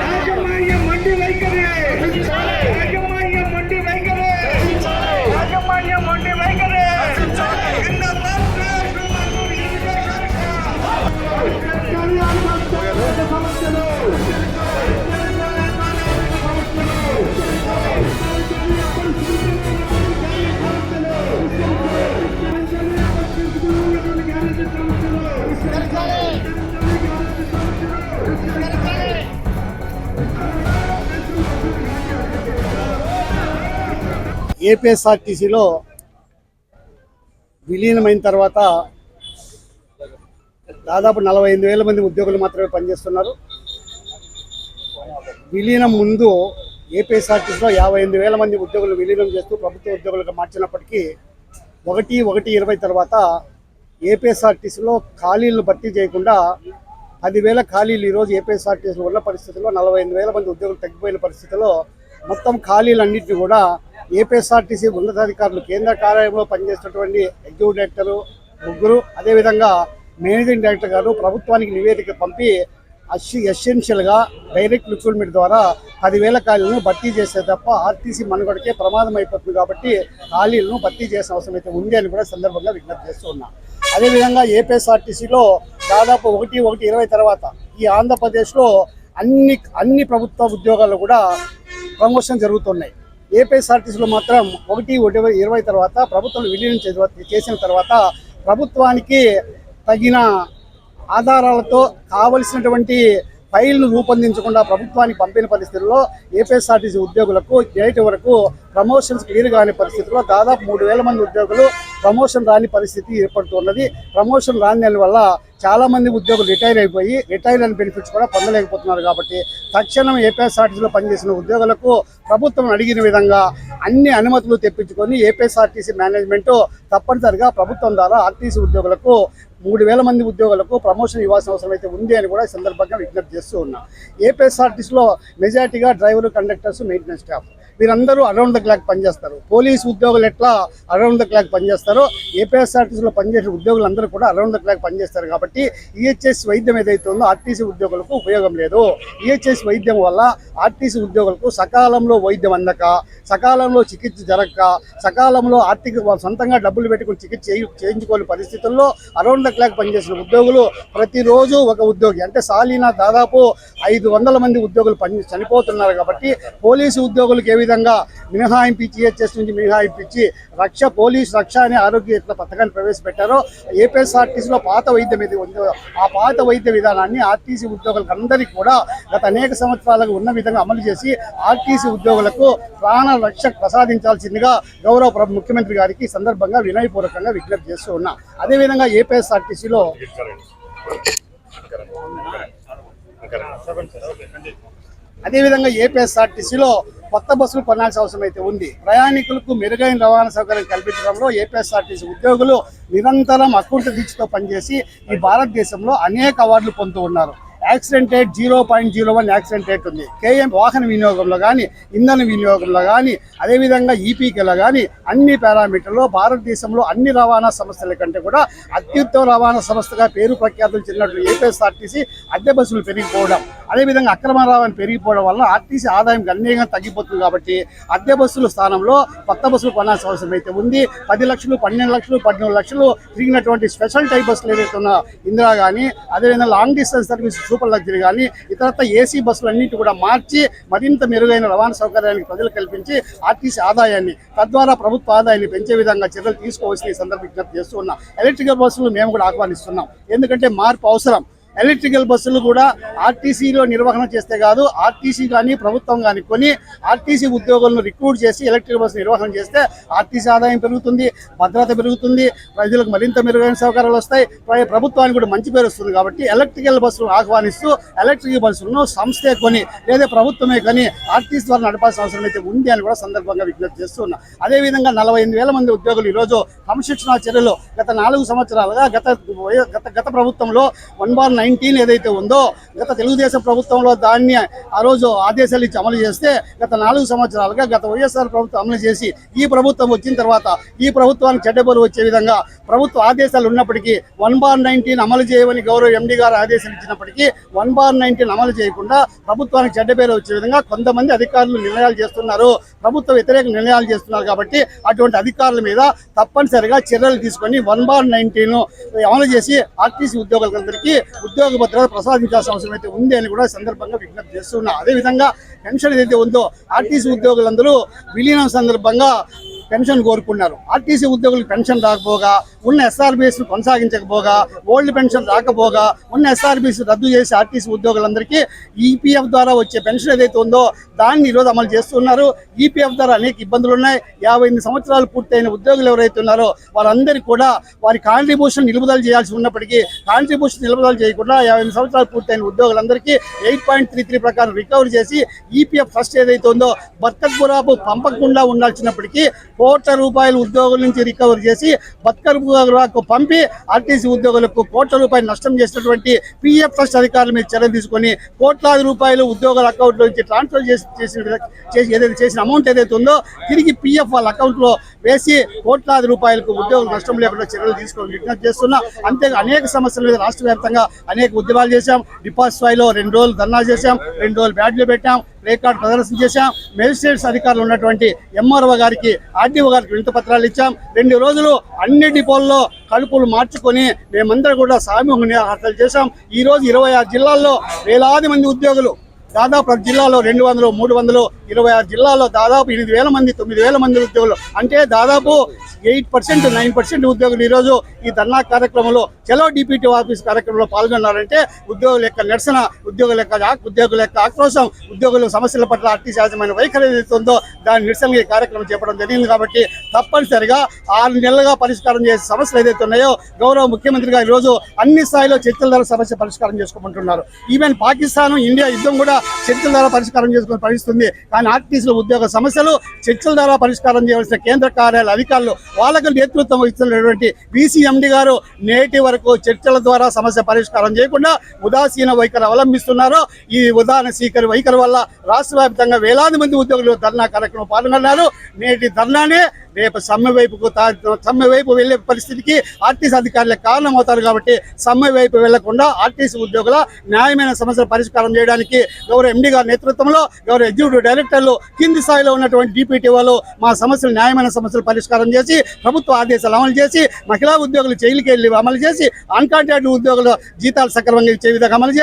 రాజమాన్య మండి వైఖరి రాజమాన్య ఏపీఎస్ఆర్టీసీలో విలీనమైన తర్వాత దాదాపు నలభై ఎనిమిది వేల మంది ఉద్యోగులు మాత్రమే పనిచేస్తున్నారు. విలీనం ముందు ఏపీఎస్ఆర్టీసీలో యాభై ఎనిమిది వేల మంది ఉద్యోగులు విలీనం చేస్తూ ప్రభుత్వ ఉద్యోగులుగా మార్చినప్పటికీ ఒకటి ఒకటి ఇరవై తర్వాత ఏపీఎస్ఆర్టీసీలో ఖాళీలను భర్తీ చేయకుండా పదివేల ఖాళీలు ఈరోజు ఏపీఎస్ఆర్టీసీలో ఉన్న పరిస్థితుల్లో నలభై ఎనిమిది వేల మంది ఉద్యోగులు తగ్గిపోయిన పరిస్థితిలో మొత్తం ఖాళీలన్నింటినీ కూడా ఏపీఎస్ఆర్టీసీ ఉన్నతాధికారులు కేంద్ర కార్యాలయంలో పనిచేస్తున్నటువంటి ఎగ్జిక్యూటివ్ డైరెక్టరు ముగ్గురు అదేవిధంగా మేనేజింగ్ డైరెక్టర్ గారు ప్రభుత్వానికి నివేదిక పంపి అసి ఎసెన్షియల్గా డైరెక్ట్ రిక్రూట్మెంట్ ద్వారా పదివేల ఖాళీలను భర్తీ చేస్తే తప్ప ఆర్టీసీ మనుగడకే ప్రమాదం అయిపోతుంది కాబట్టి ఖాళీలను భర్తీ చేసిన అవసరం అయితే ఉంది అని కూడా సందర్భంగా విజ్ఞప్తి చేస్తూ ఉన్నాం. అదేవిధంగా ఏపీఎస్ఆర్టీసీలో దాదాపు ఒకటి ఒకటి ఇరవై తర్వాత ఈ ఆంధ్రప్రదేశ్లో అన్ని అన్ని ప్రభుత్వ ఉద్యోగాలు కూడా ప్రమోషన్ జరుగుతున్నాయి. ఏపీఎస్ఆర్టీసీలో మాత్రం ఒకటి ఒకటి ఇరవై తర్వాత ప్రభుత్వం విలీనం చేసిన తర్వాత ప్రభుత్వానికి తగిన ఆధారాలతో కావలసినటువంటి ఫైల్ను రూపొందించకుండా ప్రభుత్వానికి పంపిన పరిస్థితుల్లో ఏపీఎస్ఆర్టీసీ ఉద్యోగులకు నేటి వరకు ప్రమోషన్స్ క్లియర్ కాని పరిస్థితుల్లో దాదాపు మూడు వేల మంది ఉద్యోగులు ప్రమోషన్ రాని పరిస్థితి ఏర్పడుతున్నది. ప్రమోషన్ రాని దాని వల్ల చాలామంది ఉద్యోగులు రిటైర్ అయిపోయి రిటైర్ అని బెనిఫిట్స్ కూడా పొందలేకపోతున్నారు కాబట్టి తక్షణం ఏపీఎస్ఆర్టీసీలో పనిచేసిన ఉద్యోగులకు ప్రభుత్వం అడిగిన విధంగా అన్ని అనుమతులు తెప్పించుకొని ఏపీఎస్ఆర్టీసీ మేనేజ్మెంట్ తప్పనిసరిగా ప్రభుత్వం ద్వారా ఆర్టీసీ ఉద్యోగులకు మూడు వేల మంది ఉద్యోగులకు ప్రమోషన్ ఇవ్వాల్సిన అవసరం అయితే ఉంది అని కూడా సందర్భంగా విజ్ఞప్తి చేస్తూ ఉన్నాం. ఏపీఎస్ఆర్టీసీలో మెజార్టీగా డ్రైవర్లు కండక్టర్స్ మెయింటెనెన్స్ స్టాఫ్ వీరందరూ అరౌండ్ ద క్లాక్ పనిచేస్తారు. పోలీస్ ఉద్యోగులు ఎట్లా అరౌండ్ ద క్లాక్ పనిచేస్తారో ఏపీఎస్ఆర్టీసీలో పనిచేసే ఉద్యోగులందరూ కూడా అరౌండ్ ద క్లాక్ పనిచేస్తారు కాబట్టి ఈహెచ్ఎస్ వైద్యం ఏదైతే ఉందో ఆర్టీసీ ఉద్యోగులకు ఉపయోగం లేదు. ఈహెచ్ఎస్ వైద్యం వల్ల ఆర్టీసీ ఉద్యోగులకు సకాలంలో వైద్యం అందక సకాలంలో చికిత్స జరగక సకాలంలో ఆర్థిక సొంతంగా డబ్బులు పెట్టుకుని చికిత్స చేయించుకోని పరిస్థితుల్లో అరౌండ్ ద క్లాక్ పనిచేసిన ఉద్యోగులు ప్రతిరోజు ఒక ఉద్యోగి. అంటే సాలీనా దాదాపు ఐదు వందల మంది ఉద్యోగులు పని చనిపోతున్నారు కాబట్టి పోలీసు ఉద్యోగులకు ఏ విధంగా మినహాయింపు ఇచ్చి ఈహెచ్ఎస్ నుంచి మినహాయింపు ఇచ్చి రక్ష పోలీస్ రక్ష అనే ఆరోగ్య పథకాన్ని ప్రవేశపెట్టారో ఏపీఎస్ఆర్టీసీలో పాత వైద్యం ఇది ఉందో. ఆ పాత వైద్య విధానాన్ని ఆర్టీసీ ఉద్యోగులకు అందరికీ కూడా గత అనేక సంవత్సరాలకు ఉన్న విధంగా అమలు చేసి ఆర్టీసీ ఉద్యోగులకు ప్రాణ రక్ష ప్రసాదించాల్సిందిగా గౌరవ ముఖ్యమంత్రి గారికి సందర్భంగా వినయపూర్వకంగా విజ్ఞప్తి చేస్తూ ఉన్నా. అదేవిధంగా ఏపీఎస్ఆర్టీసీలో అదేవిధంగా ఏపీఎస్ఆర్టీసీలో కొత్త బస్సులు కొనాల్సిన అవసరం అయితే ఉంది. ప్రయాణికులకు మెరుగైన రవాణా సౌకర్యం కల్పించడంలో ఏపీఎస్ఆర్టీసీ ఉద్యోగులు నిరంతరం అకుంఠ దీక్షతో పనిచేసి ఈ భారతదేశంలో అనేక అవార్డులు పొందుతూ ఉన్నారు. Accident rate zero point zero one accident rate ఉంది. కేఎం వాహన వినియోగంలో కానీ ఇంధన వినియోగంలో కానీ అదేవిధంగా ఈపీకేలో కానీ అన్ని పారామీటర్లో భారతదేశంలో అన్ని రవాణా సంస్థల కంటే కూడా అత్యుత్తమ రవాణా సంస్థగా పేరు ప్రఖ్యాతులు చెందినట్లు ఏపీఎస్ఆర్టీసీ అద్దె బస్సులు పెరిగిపోవడం. అదేవిధంగా అక్రమ రవాణా పెరిగిపోవడం వల్ల ఆర్టీసీ ఆదాయం గణనీయంగా తగ్గిపోతుంది కాబట్టి అద్దె బస్సుల స్థానంలో కొత్త బస్సులు కొనాల్సిన అవసరం అయితే ఉంది. పది లక్షలు పన్నెండు లక్షలు పద్నాలుగు లక్షలు తిరిగినటువంటి స్పెషల్ టైప్ బస్సులు ఏదైతే ఉన్నా ఇందిరా కానీ అదేవిధంగా long distance service super luxury కానీ ఇతరత్ర ఏసీ బస్సులు అన్నింటి కూడా మార్చి మరింత మెరుగైన రవాణా సౌకర్యానికి ప్రజలు కల్పించి ఆర్టీసీ ఆదాయాన్ని తద్వారా ప్రభుత్వ ఆదాయాన్ని పెంచే విధంగా చర్యలు తీసుకోవాల్సిన ఈ సందర్భం విజ్ఞప్తి చేస్తూ ఉన్నాం. ఎలక్ట్రికల్ బస్సులు మేము కూడా ఆహ్వానిస్తున్నాం. ఎందుకంటే మార్పు అవసరం. ఎలక్ట్రికల్ బస్సులు కూడా ఆర్టీసీలో నిర్వహణ చేస్తే కాదు ఆర్టీసీ కానీ ప్రభుత్వం కానీ కొని ఆర్టీసీ ఉద్యోగులను రిక్రూట్ చేసి ఎలక్ట్రికల్ బస్సు నిర్వహణ చేస్తే ఆర్టీసీ ఆదాయం పెరుగుతుంది భద్రత పెరుగుతుంది ప్రజలకు మరింత మెరుగైన సౌకర్యాలు వస్తాయి. ప్రభుత్వానికి కూడా మంచి పేరు వస్తుంది కాబట్టి ఎలక్ట్రికల్ బస్సులను ఆహ్వానిస్తూ ఎలక్ట్రికల్ బస్సులను సంస్థే కొని లేదా ప్రభుత్వమే కొని ఆర్టీసీ ద్వారా నడపాల్సిన అవసరం అయితే ఉంది అని కూడా సందర్భంగా విజ్ఞప్తి చేస్తున్నా అదేవిధంగా నలభై ఎనిమిది వేల మంది ఉద్యోగులు ఈరోజు క్రమశిక్షణ చర్యలు గత నాలుగు సంవత్సరాలుగా గత గత గత ప్రభుత్వంలో వన్ బార్ నైన్ నైన్టీన్ ఏదైతే ఉందో గత తెలుగుదేశం ప్రభుత్వంలో దాన్ని ఆ రోజు ఆదేశాలు ఇచ్చి అమలు చేస్తే గత నాలుగు సంవత్సరాలుగా గత వైఎస్ఆర్ ప్రభుత్వం అమలు చేసి ఈ ప్రభుత్వం వచ్చిన తర్వాత ఈ ప్రభుత్వానికి చెడ్డబోలు వచ్చే విధంగా ప్రభుత్వ ఆదేశాలు ఉన్నప్పటికీ వన్ బార్ నైన్టీన్ అమలు చేయమని గౌరవ ఎండి గారు ఆదేశాలు ఇచ్చినప్పటికీ వన్ బార్ నైన్టీన్ అమలు చేయకుండా ప్రభుత్వానికి చెడ్డ పేరు వచ్చే విధంగా కొంతమంది అధికారులు నిర్ణయాలు చేస్తున్నారు. ప్రభుత్వ వ్యతిరేక నిర్ణయాలు చేస్తున్నారు కాబట్టి అటువంటి అధికారుల మీద తప్పనిసరిగా చర్యలు తీసుకొని వన్ బార్ నైన్టీన్ అమలు చేసి ఆర్టీసీ ఉద్యోగులందరికీ ఉద్యోగ భద్రత ప్రసాదించాల్సిన అవసరం అయితే ఉంది అని కూడా సందర్భంగా విజ్ఞప్తి చేస్తున్నా. అదేవిధంగా పెన్షన్ ఏదైతే ఉందో ఆర్టీసీ ఉద్యోగులందరూ విలీనం సందర్భంగా పెన్షన్ కోరుకున్నారు. ఆర్టీసీ ఉద్యోగులకు పెన్షన్ రాకపోగా ఉన్న ఎస్ఆర్బీఎస్ కొనసాగించకపోగా ఓల్డ్ పెన్షన్ రాకపోగా ఉన్న ఎస్ఆర్బీఎస్ రద్దు చేసి ఆర్టీసీ ఉద్యోగులందరికీ ఈపీఎఫ్ ద్వారా వచ్చే పెన్షన్ ఏదైతే ఉందో దాన్ని ఈరోజు అమలు చేస్తున్నారు. ఈపీఎఫ్ ద్వారా అనేక ఇబ్బందులు ఉన్నాయి. యాభై ఎనిమిది సంవత్సరాలు పూర్తయిన ఉద్యోగులు ఎవరైతే ఉన్నారో వారందరికీ కూడా వారి కాంట్రిబ్యూషన్ నిలుపుదల చేయాల్సి ఉన్నప్పటికీ కాంట్రిబ్యూషన్ నిలుపుదల చేయకుండా యాభై సంవత్సరాలు పూర్తయిన ఉద్యోగులందరికీ ఎయిట్ పాయింట్ త్రీ త్రీ ప్రకారం రికవరీ చేసి ఈపీఎఫ్ ఫస్ట్ ఏదైతే ఉందో బత్తకురాపు పంపకుండా ఉండాల్సినప్పటికీ కోట్ల రూపాయలు ఉద్యోగుల నుంచి రికవర్ చేసి బతుకరుకు పంపి ఆర్టీసీ ఉద్యోగులకు కోట్ల రూపాయలు నష్టం చేసినటువంటి పిఎఫ్ ట్రస్ట్ అధికారుల మీద చర్య తీసుకొని కోట్లాది రూపాయలు ఉద్యోగుల అకౌంట్లో నుంచి ట్రాన్స్ఫర్ చేసి చేసిన చేసి ఏదైతే చేసిన అమౌంట్ ఏదైతే ఉందో తిరిగి పిఎఫ్ వాళ్ళ అకౌంట్లో వేసి కోట్లాది రూపాయలకు ఉద్యోగులు నష్టం లేకుండా చర్యలు తీసుకొని విజ్ఞప్తి చేస్తున్నా. అంతే అనేక సమస్యల మీద రాష్ట్ర వ్యాప్తంగా అనేక ఉద్యమాలు చేశాం. డిపాజిట్లో రెండు రోజులు ధర్నా చేశాం. రెండు రోజులు బ్యాడ్లు పెట్టాం. ప్లే కార్డ్ ప్రదర్శన చేశాం. మెజిస్ట్రేట్స్ అధికారులు ఉన్నటువంటి ఎంఆర్ఓ గారికి ఆర్డీఓ గారికి వింత పత్రాలు ఇచ్చాం. రెండు రోజులు అన్ని డిపోల్లో కలుపులు మార్చుకొని మేమందరం కూడా సామూహిక హర్తలు చేశాం. ఈ రోజు ఇరవై ఆరు జిల్లాల్లో వేలాది మంది ఉద్యోగులు దాదాపు ప్రతి జిల్లాలో రెండు వందలు మూడు వందలు ఇరవై ఆరు జిల్లాల్లో దాదాపు ఎనిమిది వేల మంది తొమ్మిది వేల మంది ఉద్యోగులు. అంటే దాదాపు ఎయిట్ పర్సెంట్ నైన్ పర్సెంట్ ఉద్యోగులు ఈరోజు ఈ ధర్నా కార్యక్రమంలో చలో డిప్యూటీ ఆఫీస్ కార్యక్రమంలో పాల్గొన్నారంటే ఉద్యోగుల యొక్క నిరసన ఉద్యోగుల యొక్క ఉద్యోగుల యొక్క ఆక్రోశం ఉద్యోగుల సమస్యల పట్ల ఆర్టీసీ సహజమైన వైఖరి ఏదైతుందో ఉందో దాని నిరసనగా ఈ కార్యక్రమం చేపడం జరిగింది కాబట్టి తప్పనిసరిగా ఆరు నెలలుగా పరిష్కారం చేసే సమస్యలు ఏదైతే ఉన్నాయో గౌరవ ముఖ్యమంత్రి గారు ఈరోజు అన్ని స్థాయిలో చర్చల ద్వారా సమస్య పరిష్కారం చేసుకోమంటున్నారు. ఈవెన్ పాకిస్తాన్ ఇండియా యుద్ధం కూడా చర్చల ద్వారా పరిష్కారం చేసుకుని పరిస్థితుంది. కానీ ఆర్టీసీల ఉద్యోగ సమస్యలు చర్చల ద్వారా పరిష్కారం చేయవలసిన కేంద్ర కార్యాలయ అధికారులు వాళ్ళకు నేతృత్వం ఇస్తున్నటువంటి బీసీఎండి గారు నేటి వరకు చర్చల ద్వారా సమస్య పరిష్కారం చేయకుండా ఉదాసీన వైఖరి అవలంబిస్తున్నారు. ఈ ఉదాహరణ సీకరి వైఖరి వల్ల రాష్ట్ర వ్యాప్తంగా వేలాది మంది ఉద్యోగులు ధర్నా కార్యక్రమం పాల్గొన్నారు. నేటి ధర్నానే రేపు సమ్మె వైపుకు తా- సమ్మె వైపు వెళ్ళే పరిస్థితికి ఆర్టీసీ అధికారులే కారణమవుతారు కాబట్టి సమ్మె వైపు వెళ్ళకుండా ఆర్టీసీ ఉద్యోగుల న్యాయమైన సమస్యల పరిష్కారం చేయడానికి గౌరవ ఎండి గారి నేతృత్వంలో గౌరవ ఎగ్జిక్యూటివ్ డైరెక్టర్లు కింది స్థాయిలో ఉన్నటువంటి డిపిటి వాళ్ళు మా సమస్యలు న్యాయమైన సమస్యలు పరిష్కారం చేసి ప్రభుత్వ ఆదేశాలు అమలు చేసి మహిళా ఉద్యోగులు జైలుకి వెళ్ళి అమలు చేసి అన్ ఉద్యోగులు ఉద్యోగుల జీతాలు సక్రమంగా ఇచ్చే విధంగా అమలు చేసి